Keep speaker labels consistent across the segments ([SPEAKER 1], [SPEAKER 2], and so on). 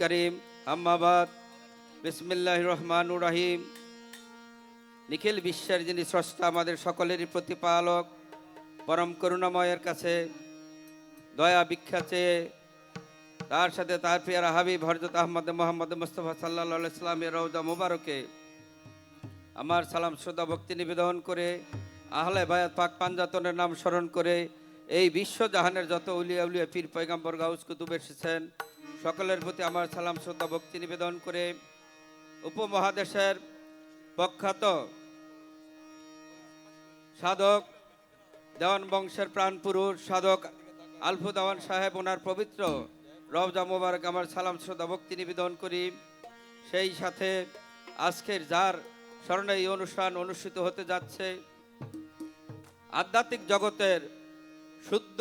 [SPEAKER 1] করিম, আম্মাবাদ। বিসমিল্লাহ রহমান রাহিম। নিখিল বিশ্বের যিনি স্রষ্টা, আমাদের সকলেরই প্রতিপালক, পরম করুণাময়ের কাছে দয়া ভিক্ষা চেয়ে তার সাথে তার পিয়ারা হাবিব হরজত আহমদ মোহাম্মদ মুস্তফা সাল্লা ইসলামের রৌজা মুবারকে আমার সালাম, শ্রদ্ধা, ভক্তি নিবেদন করে আহলে বায়াত পাক পাঞ্জাতনের নাম স্মরণ করে এই বিশ্বজাহানের যত উলিয়া উলিয়া পীর পয়গাম্বর গাউস কুতুব এসেছেন সকলের প্রতি আমার সালাম, শ্রদ্ধা, ভক্তি নিবেদন করে উপমহাদেশের প্রখ্যাত সাধক দেওয়ান বংশের প্রাণপুরুষ সাধক আলফু দেওয়ান সাহেব, ওনার পবিত্র রবজা মোবারক আমার সালাম, শ্রদ্ধা, ভক্তি নিবেদন করি। সেই সাথে আজকের যার স্মরণে এই অনুষ্ঠান অনুষ্ঠিত হতে যাচ্ছে, আধ্যাত্মিক জগতের শুদ্ধ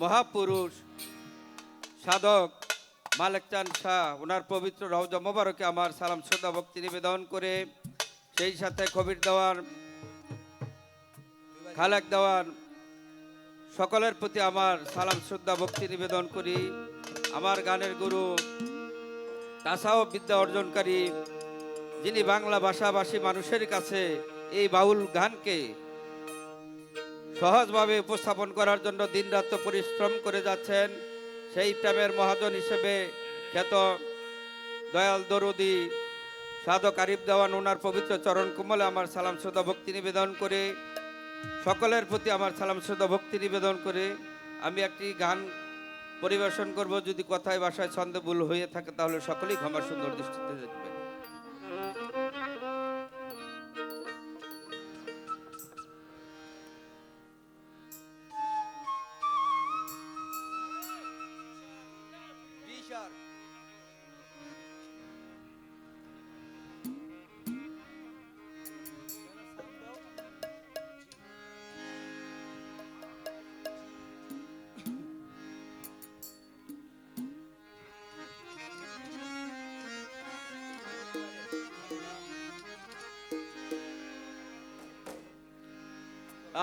[SPEAKER 1] মহাপুরুষ সাধক মালেক চান শাহ ওনার পবিত্র রওজা মোবারকে আমার সালাম, শ্রদ্ধা, ভক্তি নিবেদন করে সেই সাথে কবির দেওয়ান খালেক দেওয়ান সকলের প্রতি আমার সালাম, শ্রদ্ধা, ভক্তি নিবেদন করি। আমার গানের গুরু তাসাও বিদ্যা অর্জনকারী, যিনি বাংলা ভাষাভাষী মানুষের কাছে এই বাউল গানকে সহজভাবে উপস্থাপন করার জন্য দিনরাত্র পরিশ্রম করে যাচ্ছেন। সেই প্রেমের মহাজন হিসেবে খ্যাত দয়াল দরুদি, সাধক আরিফ দেওয়ান ওনার পবিত্র চরণ কুমলে আমার সালাম শ্রদ্ধা ভক্তি নিবেদন করে, সকলের প্রতি আমার সালাম শ্রদ্ধা ভক্তি নিবেদন করে, আমি একটি গান পরিবেশন করব। যদি কথায় বাসায় ছন্দে ভুল হয়ে থাকে, তাহলে সকলেই ক্ষমার সুন্দর দৃষ্টিতে দেখবেন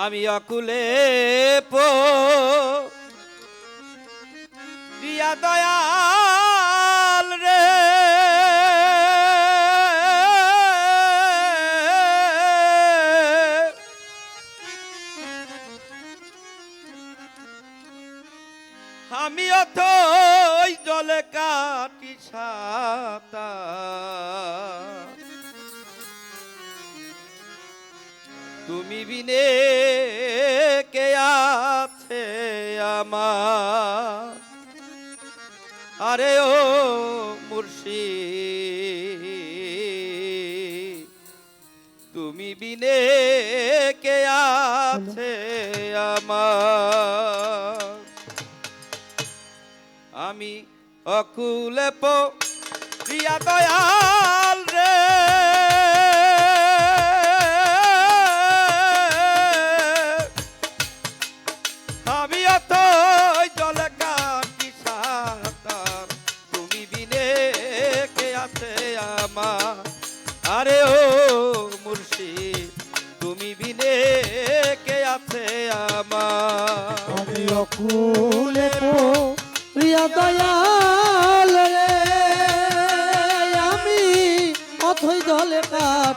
[SPEAKER 1] আমি অকুলে পো। দিয়া দয়াল রে। আমি অত ওই জলে কাটি সাতা। তুমি বিনে আছে আমার। আরে ও মুর্শি তুমি বিনে কে আছে আমার? আমি অকুলে পো, প্রিয়া দয়াল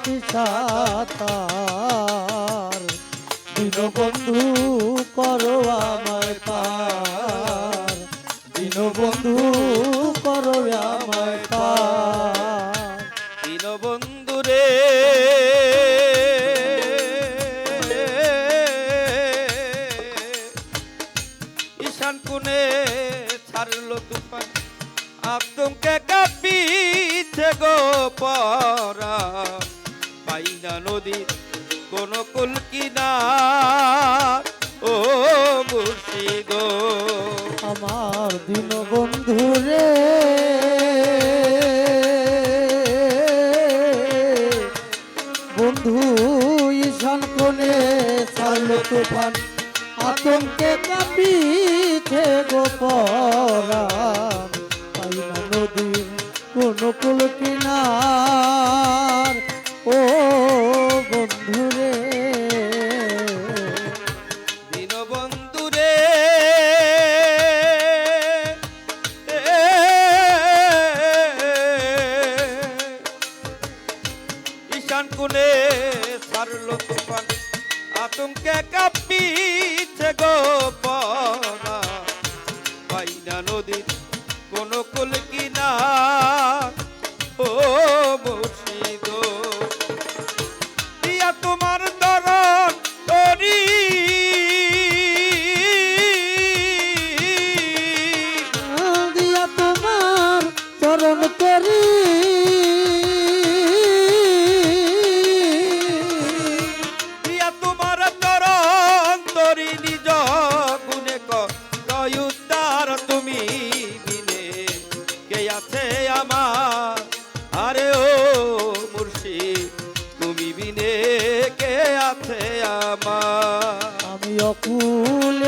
[SPEAKER 1] কাটি সাতার।
[SPEAKER 2] দীনবন্ধু করো আমায় পার। দীনবন্ধু করো আমায় পার।
[SPEAKER 1] দীনবন্ধু রে। ঈশান কোণে ছাড়লো তুফান। আতঙ্কে কাঁপিছে গো পরা পাইনা নদীর কোন কুল কিনা ও মুর্শিদ।
[SPEAKER 2] আমার দীনবন্ধু রে। বন্ধু, ঈশান কোণে ছাড়লো তুফান, আতঙ্কে কাঁপিছে গোপরাম পাইনা নদী, কোন কুল কিনার।
[SPEAKER 1] আছে আমার।
[SPEAKER 2] আমি অকুল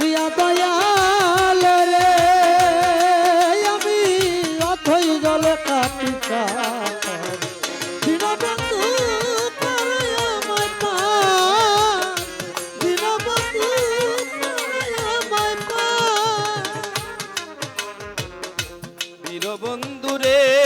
[SPEAKER 2] রিয়া দয়াল রে। আমি অথই জল
[SPEAKER 1] কাটিকা বন্ধুরে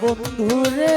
[SPEAKER 1] বন্ধুরে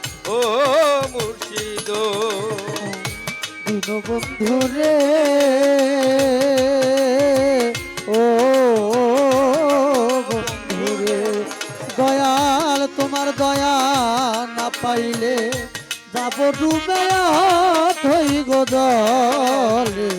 [SPEAKER 1] ও মুর্শিদ।
[SPEAKER 2] দীনবন্ধু রে ও বন্ধু রে দয়াল,
[SPEAKER 1] তোমার দয়া না পাইলে যাব ডুবে হই গদলে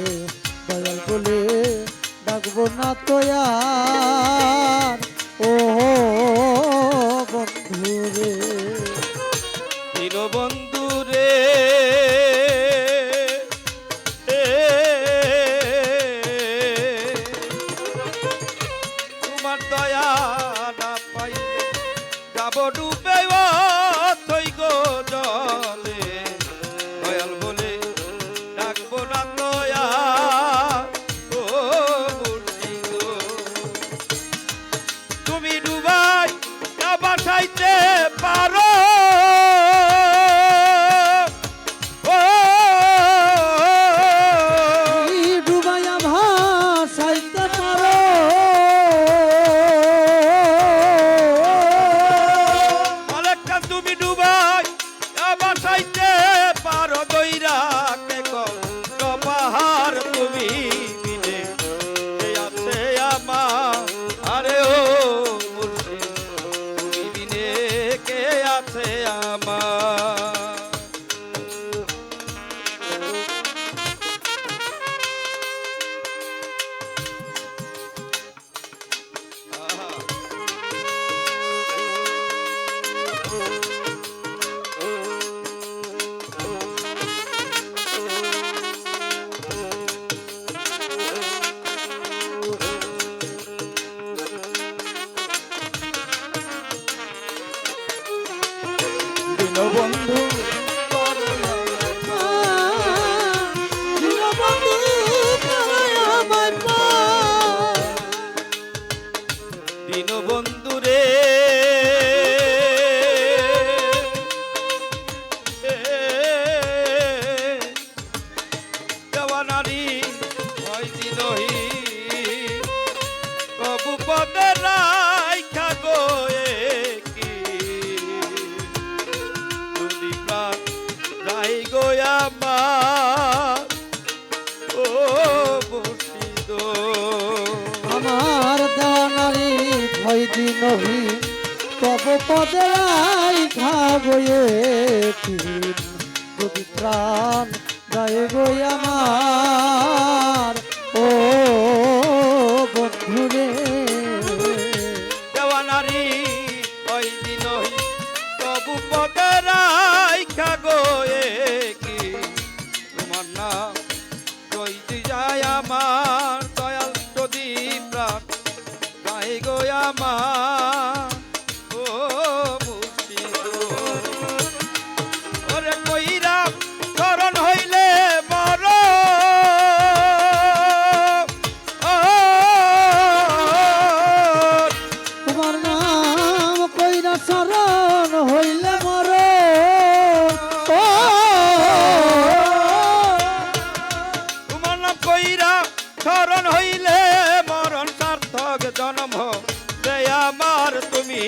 [SPEAKER 2] আমার
[SPEAKER 1] তুমি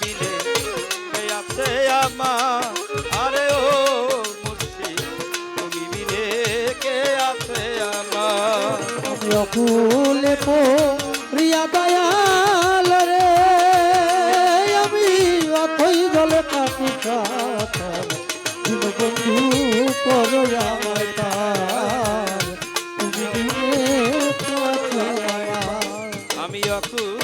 [SPEAKER 1] দিলে আছে আমার। আরে ও মুর্শি তুমি দিলে কে আছে আমার?
[SPEAKER 2] ফুলে পো রিয়া দয়াল রে আমি অথই গলে কাটি
[SPEAKER 1] আমি অকুল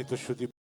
[SPEAKER 3] সম্মানিত সুদীপ